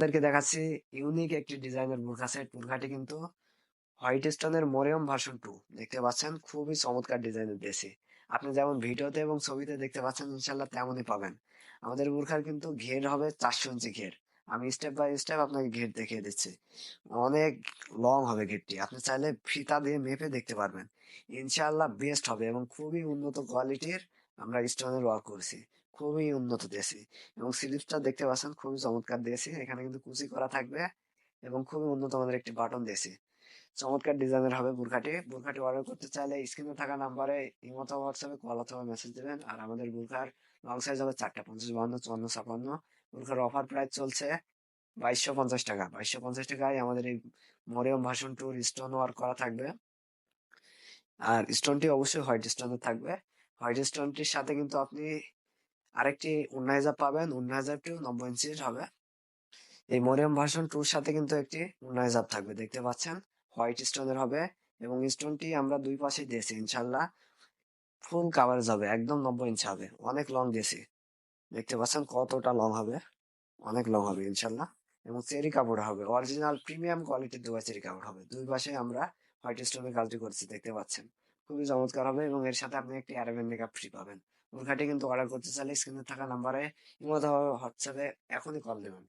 আপনাদেরকে দেখাচ্ছি। ইউনিক একটি ডিজাইনের বোরখা সেট বোরখাটি কিন্তু হোয়াইট স্টোনের মরিয়ম ভার্সন টু দেখতে পাচ্ছেন? খুবই চমৎকার ডিজাইনের দেশি আপনি যেমন ভিডিওতে এবং ছবিতে দেখতে পাচ্ছেন ইনশাল্লাহ তেমনই পাবেন। আমাদের বোরখার কিন্তু ঘের হবে চারশো ইঞ্চি ঘের। আমি স্টেপ বাই স্টেপ আপনাকে ঘের দেখিয়ে দিচ্ছি। অনেক লং হবে ঘেরটি। আপনি চাইলে ফিতা দিয়ে মেপে দেখতে পারবেন। ইনশাল্লাহ বেস্ট হবে এবং খুবই উন্নত কোয়ালিটির আমরা স্টোনের ওয়ার্ক করছি। খুবই উন্নত দেশি এবং স্লিপসটা দেখতে পাচ্ছেন খুবই চমৎকার দিয়েছি এখানে কিন্তু কুচি করা থাকবে এবং খুবই উন্নত মানের একটি বাটন দিয়েছি চমৎকার ডিজাইনের হবে বুরখাটি। বুরখাটি অর্ডার করতে চাইলে স্ক্রিনে থাকা নাম্বারে ইমো হোয়াটসঅ্যাপে কল অথবা মেসেজ দেবেন। আর আমাদের বুরখার লং সাইজ হবে চারটা, পঞ্চাশ বাহান্ন, চুয়ান্ন, ছাপান্ন। বুরখার অফার প্রাইস চলছে বাইশশো পঞ্চাশ টাকা। বাইশশো পঞ্চাশ টাকায় আমাদের এই মরিয়ম ভাষণ টুর স্টোন ওয়ার্ক করা থাকবে। আর স্টোনটি অবশ্যই হোয়াইট স্টোনের থাকবে। হোয়াইট স্টোনটির সাথে কিন্তু আপনি আরেকটি উন্না হিজাব পাবেন উন্না হিজাবটিও নব্বই ইঞ্চির হবে। এই মরিয়াম ভার্সন টুর সাথে কিন্তু একটি উন্না হিজাব থাকবে, দেখতে পাচ্ছেন? হোয়াইট স্টোনের হবে এবং স্টোনটি আমরা দুই পাশে দিয়েছি, ইনশাল্লাহ। ফুল কাভারেজ হবে, একদম নব্বই ইঞ্চি হবে, অনেক লং দিয়েছি। দেখতে পাচ্ছেন কতটা লং হবে? অনেক লং হবে, ইনশাল্লাহ। এবং চেরি কাপড় হবে, অরিজিনাল প্রিমিয়াম কোয়ালিটির দুবা চেরি কাপড় হবে। দুই পাশে আমরা হোয়াইট স্টোনের কাজটি করছি, দেখতে পাচ্ছেন? খুবই চমৎকার হবে এবং এর সাথে আপনি একটি অ্যারাবিয়ান মেকআপ ফ্রি পাবেন। বোরখাটি কিন্তু অর্ডার করতে চাইলে স্ক্রিনে থাকা নাম্বারে ইমো হোয়াটসঅ্যাপে এখনই কল দেবেন